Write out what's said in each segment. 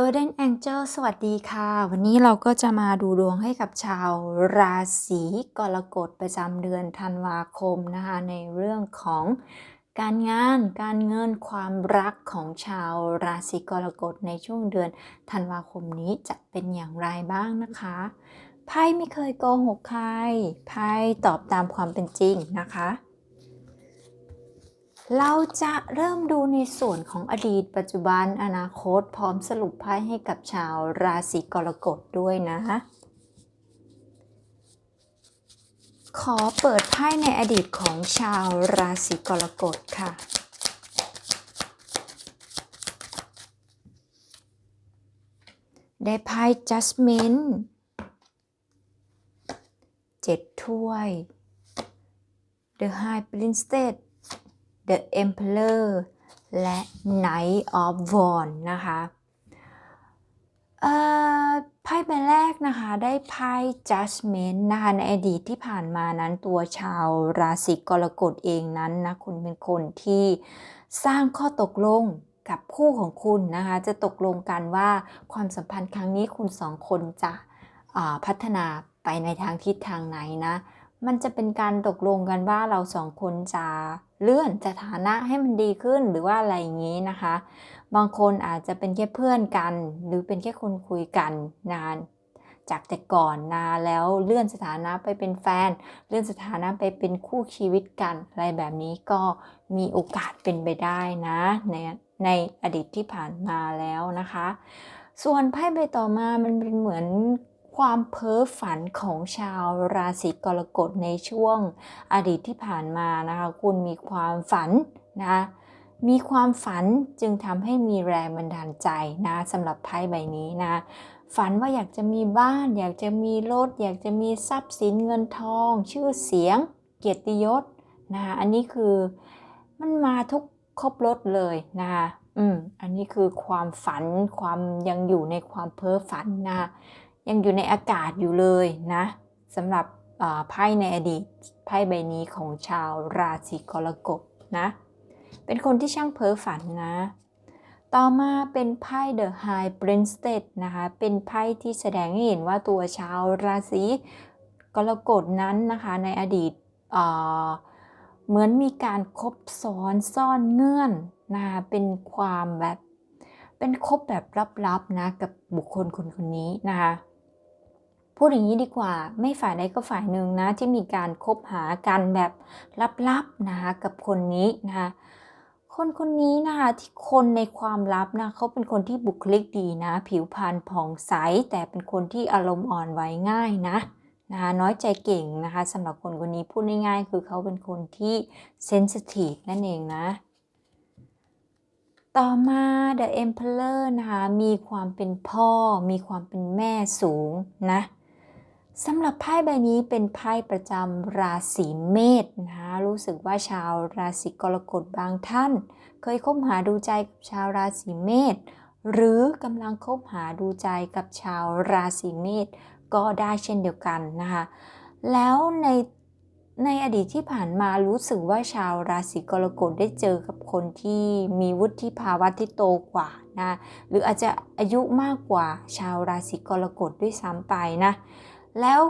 Golden Angel สวัสดีค่ะ วันนี้เราก็จะมาดูดวงให้กับชาวราศีกรกฎประจำเดือนธันวาคมนะคะในเรื่องของการงานการเงินความรักของชาวราศีกรกฎในช่วงเดือนธันวาคมนี้จะเป็นอย่างไรบ้างนะคะไพ่ไม่เคยโกหกใครไพ่ตอบตามความเป็นจริงนะคะ เราจะเริ่มดูในส่วนของอดีต ปัจจุบันอนาคต พร้อมสรุปไพ่ให้กับชาวราศีกรกฎด้วยนะขอเปิดไพ่ในอดีตของชาวราศีกรกฎค่ะ ได้ไพ่ Judgment เจ็ดถ้วย The High Princess The Emperor และ Knight of Wands นะคะไพ่ใบแรกนะคะได้ไพ่ Judgment นะคะในอดีตที่ผ่านมานั้นตัวชาวราศีกรกฎเองนั้นนะคุณเป็นคนที่สร้างข้อตกลงกับคู่ของคุณนะคะจะตกลงกันว่าความสัมพันธ์ครั้งนี้คุณสองคนจะพัฒนาไปในทางทิศทางไหนนะ มันจะเป็นการตกลงกันว่าเราสองคนจะเลื่อนสถานะให้มันดีขึ้นหรือว่าอะไรอย่างนี้นะคะ บางคนอาจจะเป็นแค่เพื่อนกัน หรือเป็นแค่คนคุยกันนาน จากแต่ก่อนนาแล้วเลื่อนสถานะไปเป็นแฟน เลื่อนสถานะไปเป็นคู่ชีวิตกันอะไรแบบนี้ก็มีโอกาสเป็นไปได้นะในในอดีตที่ผ่านมาแล้วนะคะ ส่วนไพ่ใบต่อมามันเป็นเหมือน ความเพ้อฝันของชาวราศีกรกฎในช่วงอดีตที่ผ่านมานะคะคุณมีความฝันนะมีความฝันจึงทำให้มีแรงบันดาลใจนะสำหรับไพ่ใบนี้นะฝันว่าอยากจะมีบ้าน อยากจะมีรถ อยากจะมีทรัพย์สินเงินทอง ชื่อเสียง เกียรติยศนะคะอันนี้คือมันมาทุกครบรถเลยนะคะอืมอันนี้คือความฝันความยังอยู่ในความเพ้อฝันนะคะ ยังอยู่ในอากาศอยู่เลยนะสำหรับไพ่ในอดีตไพ่ใบนี้ของชาวราศีกรกฎนะ เป็นคนที่ช่างเพ้อฝันนะ ต่อมาเป็นไพ่ The High Princess นะคะ เป็นไพ่ที่แสดงให้เห็นว่าตัวชาวราศีกรกฎนั้นนะคะในอดีตเหมือนมีการคบซ้อนซ่อนเงื่อนนะคะเป็นความแบบเป็นคบแบบลับๆนะกับบุคคลคนคนนี้นะคะ พูดอย่างนี้ดีกว่าไม่ฝ่ายใดก็ฝ่ายหนึ่งนะที่มีการคบหากันแบบลับๆนะคะกับคนนี้นะคะคนคนนี้นะคะที่คนในความลับนะเขาเป็นคนที่บุคลิกดีนะ ผิวพรรณผ่องใส แต่เป็นคนที่อารมณ์อ่อนไหวง่ายนะนะคะน้อยใจเก่งนะคะสำหรับคนคนนี้พูดง่ายๆคือเขาเป็นคนที่เซนซิทีฟนั่นเองนะต่อมา The Emperor นะคะ มีความเป็นพ่อ มีความเป็นแม่สูงนะ สำหรับไพ่ใบนี้เป็นไพ่ประจำราศีเมษนะรู้สึกว่าชาวราศีกรกฎบางท่าน เคยคบหาดูใจกับชาวราศีเมษหรือกำลังคบหาดูใจกับชาวราศีเมษก็ได้เช่นเดียวกันนะคะแล้วในในอดีตที่ผ่านมารู้สึกว่าชาวราศีกรกฎได้เจอกับคนที่มีวุฒิภาวะที่โตกว่านะหรืออาจจะอายุมากกว่าชาวราศีกรกฎด้วยซ้ำไปนะ แล้ว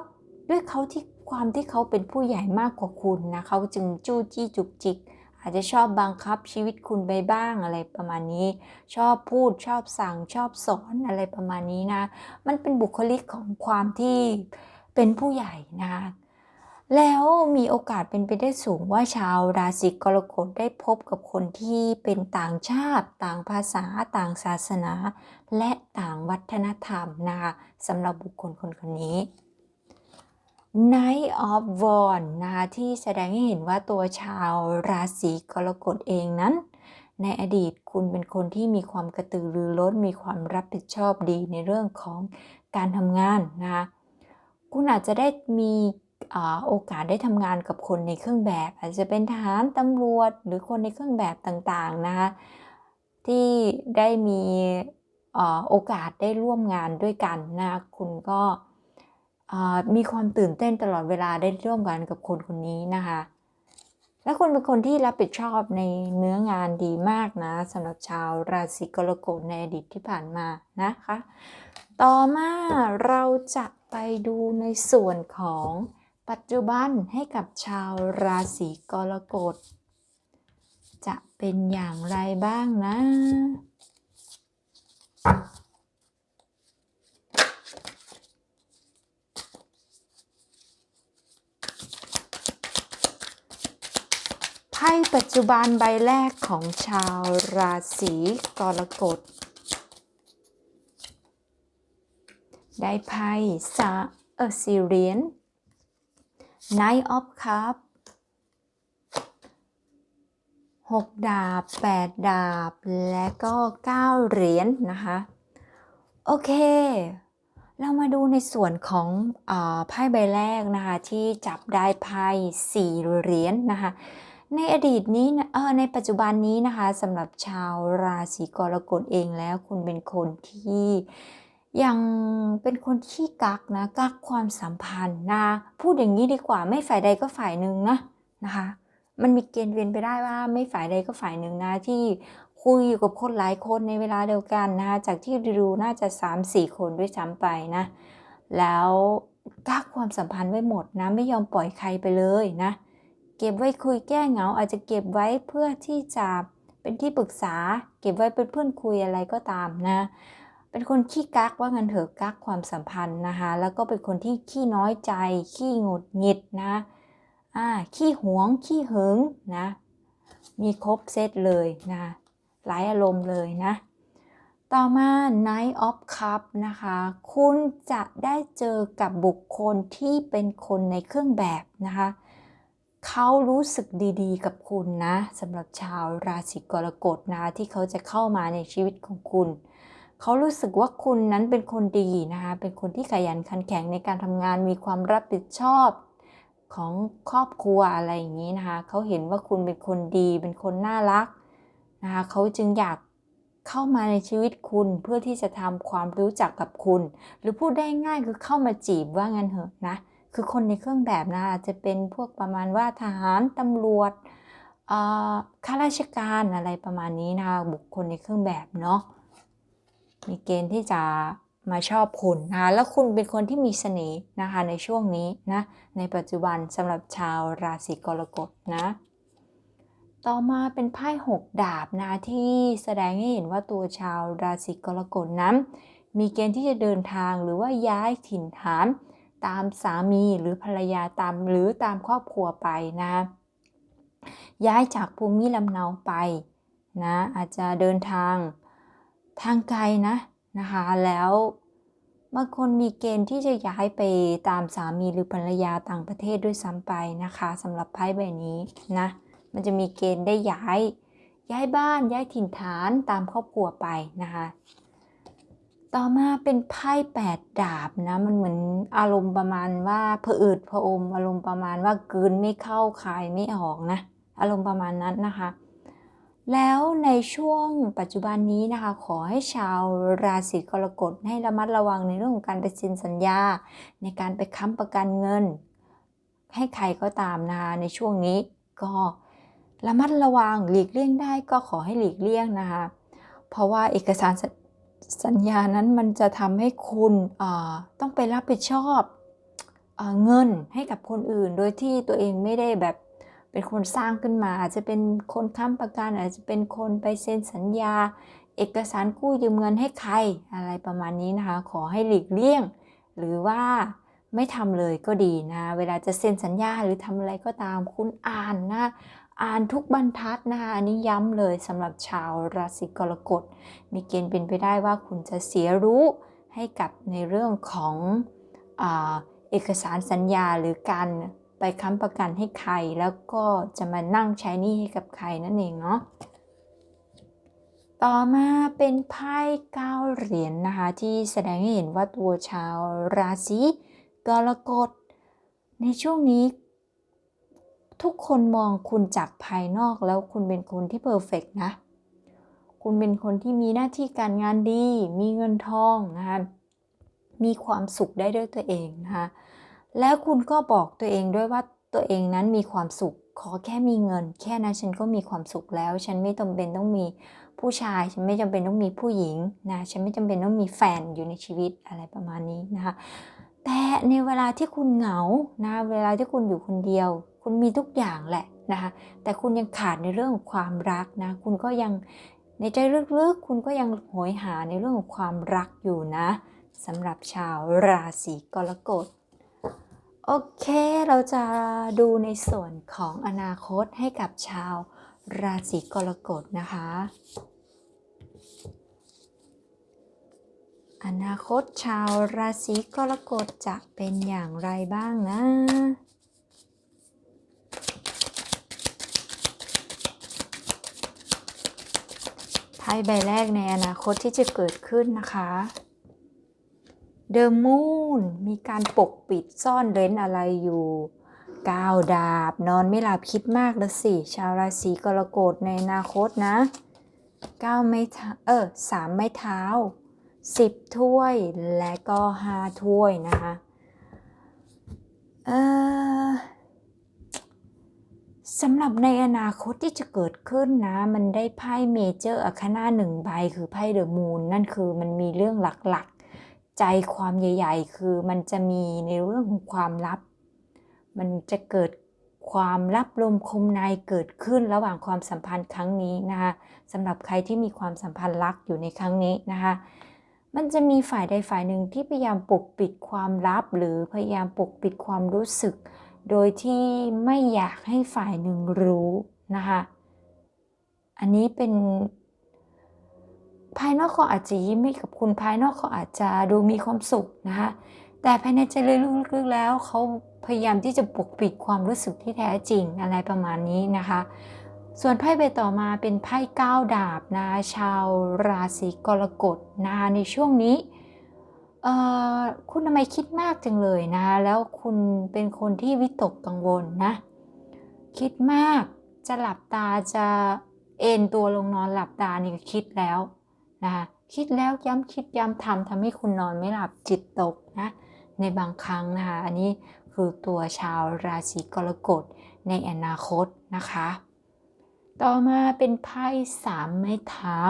ด้วยเขาที่ความที่เขาเป็นผู้ใหญ่มากกว่าคุณนะเขาจึงจู้จี้จุกจิก อาจจะชอบบังคับชีวิตคุณไปบ้างอะไรประมาณนี้ ชอบพูดชอบสั่งชอบสอนอะไรประมาณนี้นะ มันเป็นบุคลิกของความที่เป็นผู้ใหญ่นะแล้วมีโอกาสเป็นไปได้สูงว่าชาวราศีกรกฎได้พบกับคนที่เป็นต่างชาติ ต่างภาษา ต่างศาสนา และต่างวัฒนธรรมนะคะสำหรับบุคคลคนคนนี้ Knight of Wands นะคะที่แสดงให้เห็นว่าตัวชาวราศีกรกฎเองนั้น ในอดีตคุณเป็นคนที่มีความกระตือรือร้นมีความรับผิดชอบดีในเรื่องของการทำงานนะคะคุณอาจจะได้มีโอกาสได้ทำงานกับคนในเครื่องแบบ อาจจะเป็นทหารตำรวจหรือคนในเครื่องแบบต่างๆนะคะที่ได้มีโอกาสได้ร่วมงานด้วยกันนะคุณก็ มีความตื่นเต้นตลอดเวลาได้ร่วมกันกับคนคนนี้นะคะ และคุณเป็นคนที่รับผิดชอบในเนื้องานดีมากนะสำหรับชาวราศีกรกฎในอดีตที่ผ่านมานะคะ ต่อมาเราจะไปดูในส่วนของปัจจุบันให้กับชาวราศีกรกฎจะเป็นอย่างไรบ้างนะ ไพ่ปัจจุบันใบแรกของชาวราศีกรกฎ ได้ไพ่ซาเออซิเรียน Knight of Cup หกดาบแปดาบ และก็เก้าเหรียญนนะคะ โอเค เรามาดูในส่วนของอไพ่ใบแรกนะคะ ที่จับได้ไพ่สี่เหรียญนนะคะ ในอดีตนี้เออในปัจจุบันนี้นะคะสำหรับชาวราศีกรกฎเองแล้ว คุณเป็นคนที่ยังเป็นคนขี้กักนะกักความสัมพันธ์นะพูดอย่างนี้ดีกว่าไม่ฝ่ายใดก็ฝ่ายหนึ่งนะนะคะ มันมีเกณฑ์เป็นไปได้ว่าไม่ฝ่ายใดก็ฝ่ายหนึ่งนะที่คุยอยู่กับคนหลายคนในเวลาเดียวกันนะคะจากที่ดูน่าจะ 3-4 คนด้วยซ้ำไปนะ แล้วกักความสัมพันธ์ไว้หมดนะไม่ยอมปล่อยใครไปเลยนะ เก็บไว้คุยแก้เหงา อาจจะเก็บไว้เพื่อที่จะเป็นที่ปรึกษา เก็บไว้เป็นเพื่อนคุยอะไรก็ตามนะ เป็นคนขี้กักว่างันเถอะกักความสัมพันธ์นะคะ แล้วก็เป็นคนที่ขี้น้อยใจ ขี้หงุดหงิดนะอ่าขี้หวง ขี้หึงนะ มีครบเซตเลยนะหลายอารมณ์เลยนะ ต่อมา Night of Cup นะคะ คุณจะได้เจอกับบุคคลที่เป็นคนในเครื่องแบบนะคะ เขารู้สึกดีๆ กับคุณนะสำหรับชาวราศีกรกฎนะที่เขาจะเข้ามาในชีวิตของคุณ เขารู้สึกว่าคุณนั้นเป็นคนดีนะคะเป็นคนที่ขยันขันแข็งในการทำงานมีความรับผิดชอบของครอบครัวอะไรอย่างนี้นะคะเขาเห็นว่าคุณเป็นคนดี เป็นคนน่ารักนะคะเขาจึงอยากเข้ามาในชีวิตคุณเพื่อที่จะทำความรู้จักกับคุณ หรือพูดได้ง่ายคือเข้ามาจีบว่างั้นเถอะนะ คือคนในเครื่องแบบนะอาจจะเป็นพวกประมาณว่าทหารตำรวจข้าราชการอะไรประมาณนี้นะคะบุคคลในเครื่องแบบเนาะมีเกณฑ์ที่จะมาชอบคุณนะคะแล้วคุณเป็นคนที่มีเสน่ห์นะคะในช่วงนี้นะในปัจจุบันสำหรับชาวราศีกรกฎนะ ต่อมาเป็นไพ่หกดาบนะที่แสดงให้เห็นว่าตัวชาวราศีกรกฎนั้นมีเกณฑ์ที่จะเดินทางหรือว่าย้ายถิ่นฐาน ตามสามีหรือภรรยาตามหรือตามครอบครัวไปนะ ย้ายจากภูมิลำเนาไปนะอาจจะเดินทางทางไกลนะนะคะแล้วบางคนมีเกณฑ์ที่จะย้ายไปตามสามีหรือภรรยาต่างประเทศด้วยซ้ำไปนะคะสำหรับไพ่ใบนี้นะมันจะมีเกณฑ์ได้ย้าย ย้ายบ้านย้ายถิ่นฐานตามครอบครัวไปนะคะ ต่อมาเป็นไพ่แปดดาบนะ มันเหมือนอารมณ์ประมาณว่าผอืดผอม อารมณ์ประมาณว่ากืนไม่เข้าคายไม่ออกนะ อารมณ์ประมาณนั้นนะคะ แล้วในช่วงปัจจุบันนี้นะคะ ขอให้ชาวราศีกรกฎให้ระมัดระวังในเรื่องของการไปเซ็นสัญญา ในการไปค้ำประกันเงิน ให้ใครก็ตามนะคะในช่วงนี้ก็ระมัดระวังหลีกเลี่ยงได้ก็ขอให้หลีกเลี่ยงนะคะ เพราะว่าเอกสาร สัญญานั้นมันจะทำให้คุณต้องไปรับผิดชอบเอเงินให้กับคนอื่น โดยที่ตัวเองไม่ได้แบบเป็นคนสร้างขึ้นมา อาจจะเป็นคนค้ำประกันอาจจะเป็นคนไปเซ็นสัญญา เอกสารกู้ยืมเงินให้ใครอะไรประมาณนี้นะคะ ขอให้หลีกเลี่ยง หรือว่าไม่ทำเลยก็ดีนะ เวลาจะเซ็นสัญญาหรือทำอะไรก็ตามคุณอ่านนะ อ่านทุกบรรทัดนะคะอันนี้ย้ำเลยสำหรับชาวราศีกรกฎ มีเกณฑ์เป็นไปได้ว่าคุณจะเสียรู้ให้กับในเรื่องของอเอกสารสัญญาหรือการไปค้ำประกันให้ใคร แล้วก็จะมานั่งใช้หนี้ให้กับใครนั่นเองเนาะต่อมาเป็นไพ่เก้าเหรียญนนะคะ ที่แสดงให้เห็นว่าตัวชาวราศีกรกฎในช่วงนี้ ทุกคนมองคุณจากภายนอกแล้วคุณเป็นคนที่เพอร์เฟกนะ คุณเป็นคนที่มีหน้าที่การงานดี มีเงินทองนะคะมีความสุขได้ด้วยตัวเองนะคะแล้วคุณก็บอกตัวเองด้วยว่าตัวเองนั้นมีความสุข ขอแค่มีเงิน แค่นั้นฉันก็มีความสุขแล้ว ฉันไม่จำเป็นต้องมีผู้ชาย ฉันไม่จำเป็นต้องมีผู้หญิงนะฉันไม่จำเป็นต้องมีแฟนอยู่ในชีวิตอะไรประมาณนี้นะคะแต่ในเวลาที่คุณเหงานะเวลาที่คุณอยู่คนเดียว คุณมีทุกอย่างแหละนะคะแต่คุณยังขาดในเรื่องของความรักนะคุณก็ยังในใจลึกๆคุณก็ยังโหยหาในเรื่องของความรักอยู่นะสำหรับชาวราศีกรกฎโอเค เราจะดูในส่วนของอนาคตให้กับชาวราศีกรกฎนะคะ อนาคตชาวราศีกรกฎจะเป็นอย่างไรบ้างนะ ใบแรกในอนาคตที่จะเกิดขึ้นนะคะ The Moon มีการปกปิดซ่อนเร้นอะไรอยู่ก้าวดาบ นอนไม่หลับคิดมากล้วสิ ชาวราศีกรกฎในอนาคตนะก้าวไม่เท้าเออสามไม้เท้า10ถ้วยและก็5ถ้วยนะคะเออ สำหรับในอนาคตที่จะเกิดขึ้นนะ มันได้ไพ่เมเจอร์อัคนาหนึ่งใบคือไพ่เดอะมูนนั่นคือมันมีเรื่องหลักๆ ใจความใหญ่ ๆ คือมันจะมีในเรื่องของความลับ มันจะเกิดความลับลมคมในเกิดขึ้นระหว่างความสัมพันธ์ครั้งนี้นะคะสำหรับใครที่มีความสัมพันธ์รักอยู่ในครั้งนี้นะคะมันจะมีฝ่ายใดฝ่ายหนึ่งที่พยายามปกปิดความลับ หรือพยายามปกปิดความรู้สึก โดยที่ไม่อยากให้ฝ่ายหนึ่งรู้นะคะ อันนี้เป็น ภายนอกเขาอาจจะยิ้มให้กับคุณภายนอกเขาอาจจะดูมีความสุขนะคะแต่ภายในใจลึกๆแล้วเขาพยายามที่จะปกปิดความรู้สึกที่แท้จริงอะไรประมาณนี้นะคะ ส่วนไพ่ใบต่อมาเป็นไพ่ก้าวดาบนะชาวราศีกรกฎนะคะในช่วงนี้ คุณทำไมคิดมากจังเลยนะ แล้วคุณเป็นคนที่วิตกกังวลนะ คิดมากจะหลับตาจะเอนตัวลงนอนหลับตานี่ก็คิดแล้วนะคะคิดแล้วย้ำคิดย้ำทำทำให้คุณนอนไม่หลับจิตตกนะในบางครั้งนะคะอันนี้คือตัวชาวราศีกรกฎในอนาคตนะคะ ต่อมาเป็นไพ่สามไม้เท้า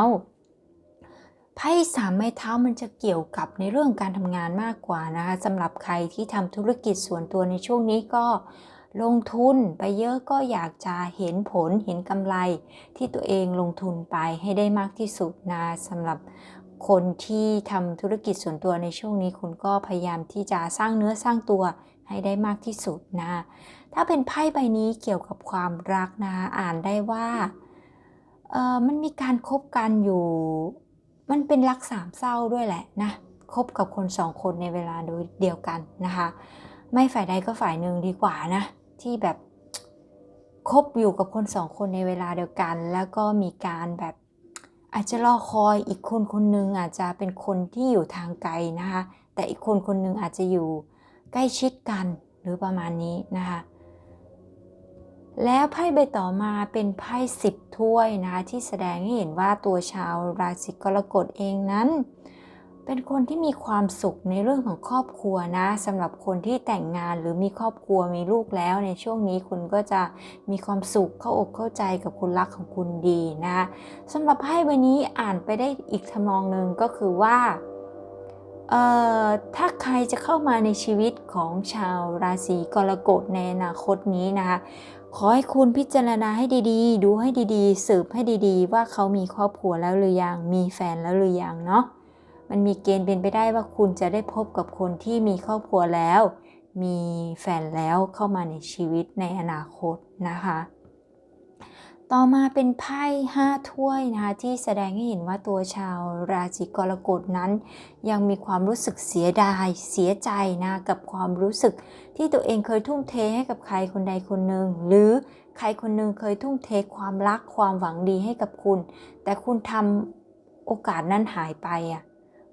ไพ่สามไม้เท้ามันจะเกี่ยวกับในเรื่องการทำงานมากกว่านะคะสำหรับใครที่ทำธุรกิจส่วนตัวในช่วงนี้ก็ลงทุนไปเยอะก็อยากจะเห็นผลเห็นกำไรที่ตัวเองลงทุนไปให้ได้มากที่สุดนะสำหรับคนที่ทำธุรกิจส่วนตัวในช่วงนี้คุณก็พยายามที่จะสร้างเนื้อสร้างตัวให้ได้มากที่สุดนะ ถ้าเป็นไพ่ใบนี้เกี่ยวกับความรักนะ อ่านได้ว่าเออมันมีการคบกันอยู่ มันเป็นรักสามเศร้าด้วยแหละนะคบกับคนสองคนในเวลาเดียวกันนะคะ ไม่ฝ่ายใดก็ฝ่ายหนึ่งดีกว่านะ ที่แบบคบอยู่กับคนสองคนในเวลาเดียวกัน แล้วก็มีการแบบอาจจะรอคอยอีกคนคนนึงอาจจะเป็นคนที่อยู่ทางไกลนะคะ แต่อีกคนคนนึงอาจจะอยู่ใกล้ชิดกันหรือประมาณนี้นะคะ แล้วไพ่ใบต่อมาเป็นไพ่สิบถ้วยนะคะที่แสดงให้เห็นว่าตัวชาวราศีกรกฎเองนั้น เป็นคนที่มีความสุขในเรื่องของครอบครัวนะสำหรับคนที่แต่งงานหรือมีครอบครัวมีลูกแล้ว ในช่วงนี้คุณก็จะมีความสุขเข้าอกเข้าใจกับคนรักของคุณดีนะสำหรับไพ่ใบนี้อ่านไปได้อีกทำนองหนึ่งก็คือว่าถ้าใครจะเข้ามาในชีวิตของชาวราศีกรกฎในอนาคตนี้นะคะ ขอให้คุณพิจารณาให้ดีๆ ดูให้ดีๆ สืบให้ดีๆ ว่าเขามีครอบครัวแล้วหรือยัง มีแฟนแล้วหรือยังเนาะ มันมีเกณฑ์เป็นไปได้ว่าคุณจะได้พบกับคนที่มีครอบครัวแล้ว มีแฟนแล้วเข้ามาในชีวิตในอนาคตนะคะ ต่อมาเป็นไพ่ห้าถ้วยนะคะที่แสดงให้เห็นว่าตัวชาวราศีกรกฎนั้น ยังมีความรู้สึกเสียดายเสียใจนะกับความรู้สึกที่ตัวเองเคยทุ่มเทให้กับใครคนใดคนหนึ่ง หรือใครคนหนึ่งเคยทุ่มเทความรักความหวังดีให้กับคุณ แต่คุณทำโอกาสนั้นหายไปอะ่ะ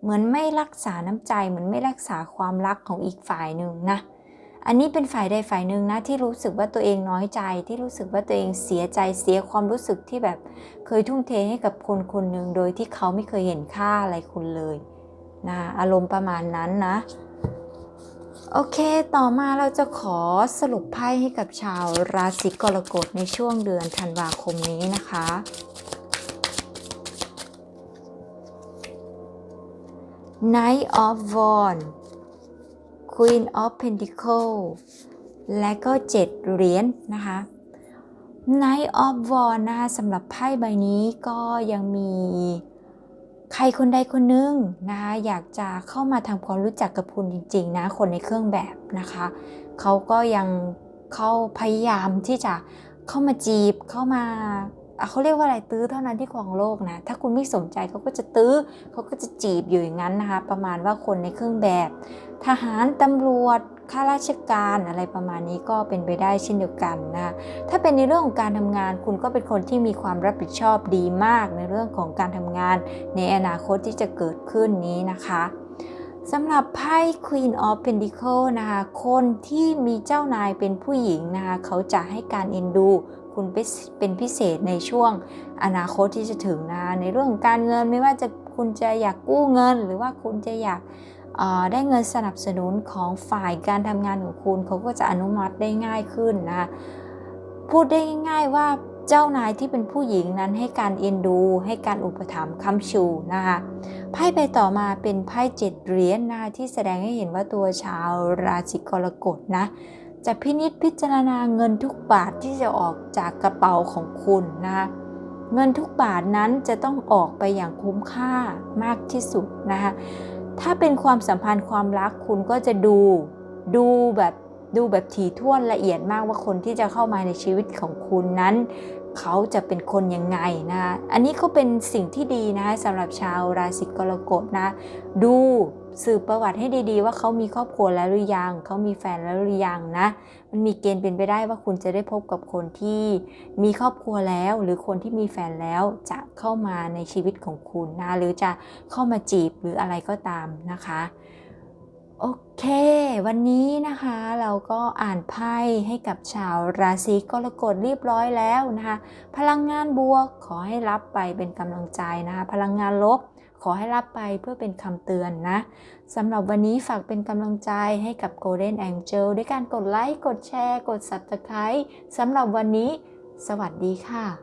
เหมือนไม่รักษาน้ำใจเหมือนไม่รักษาความรักของอีกฝ่ายหนึ่งนะ อันนี้เป็นฝ่ายใดฝ่ายหนึ่งนะที่รู้สึกว่าตัวเองน้อยใจ ที่รู้สึกว่าตัวเองเสียใจเสียความรู้สึกที่แบบเคยทุ่มเทให้กับคนคนหนึ่งโดยที่เขาไม่เคยเห็นค่าอะไรคุณเลยนะอารมณ์ประมาณนั้นนะ โอเค ต่อมาเราจะขอสรุปไพ่ให้กับชาวราศีกรกฎในช่วงเดือนธันวาคมนี้นะคะ Knight of w a n d Queen of Pentacle และก็ 7 เหรียญนะคะ Knight of Wands นะคะสำหรับไพ่ใบนี้ก็ยังมีใครคนใดคนหนึ่งนะคะอยากจะเข้ามาทำความรู้จักกับคุณจริง ๆ นะ คนในเครื่องแบบนะคะเขาก็ยังเข้าพยายามที่จะเข้ามาจีบเข้ามา เขาเรียกว่าอะไรตื้อเท่านั้นที่ครองโลกนะ ถ้าคุณไม่สนใจเขาก็จะตื้อเขาก็จะจีบอยู่อย่างนั้นนะคะ ประมาณว่าคนในเครื่องแบบ ทหารตำรวจข้าราชการอะไรประมาณนี้ก็เป็นไปได้เช่นเดียวกันนะถ้าเป็นในเรื่องของการทำงาน คุณก็เป็นคนที่มีความรับผิดชอบดีมากในเรื่องของการทำงาน ในอนาคตที่จะเกิดขึ้นนี้นะคะสำหรับไพ่ Queen of Pentacle นะคะ คนที่มีเจ้านายเป็นผู้หญิงนะคะ เขาจะให้การเอ็นดู คุณเป็นพิเศษในช่วงอนาคตที่จะถึงนะในเรื่องการเงินไม่ว่าจะคุณจะอยากกู้เงิน หรือว่าคุณจะอยากได้เงินสนับสนุนของฝ่ายการทำงานของคุณเขาก็จะอนุมัติได้ง่ายขึ้นนะพูดได้ง่ายๆว่าเจ้านายที่เป็นผู้หญิงนั้นให้การเอ็นดู ให้การอุปถัมภ์ค้ำชูนะคะไพ่ไปต่อมาเป็นไพ่เจ็ดเหรียญนนะที่แสดงให้เห็นว่าตัวชาวราศีกรกฎนะ จะพินิษพิจารณาเงินทุกบาทที่จะออกจากกระเป๋าของคุณนะคะเงินทุกบาทนั้นจะต้องออกไปอย่างคุ้มค่ามากที่สุดนะคะถ้าเป็นความสัมพันธ์ความรักคุณก็จะดูดูแบบดูแบบถี่ถ้วนละเอียดมากว่าคนที่จะเข้ามาในชีวิตของคุณนั้น เขาจะเป็นคนยังไงนะอันนี้ก็เป็นสิ่งที่ดีนะสำหรับชาวราศีกรกฎนะ ดูสืบประวัติให้ดีๆ ว่าเขามีครอบครัวแล้วหรือยังเขามีแฟนแล้วหรือยังนะ มันมีเกณฑ์เป็นไปได้ว่าคุณจะได้พบกับคนที่มีครอบครัวแล้ว หรือคนที่มีแฟนแล้วจะเข้ามาในชีวิตของคุณนะหรือจะเข้ามาจีบหรืออะไรก็ตามนะคะ โอเค วันนี้นะคะเราก็อ่านไพ่ให้กับชาวราศีกรกฎเรียบร้อยแล้วนะคะ พลังงานบวกขอให้รับไปเป็นกำลังใจนะคะพลังงานลบขอให้รับไปเพื่อเป็นคำเตือนนะสำหรับวันนี้ฝากเป็นกำลังใจให้กับ Golden Angel ด้วยการกดไลค์ กดแชร์ กด Subscribe สำหรับวันนี้ สวัสดีค่ะ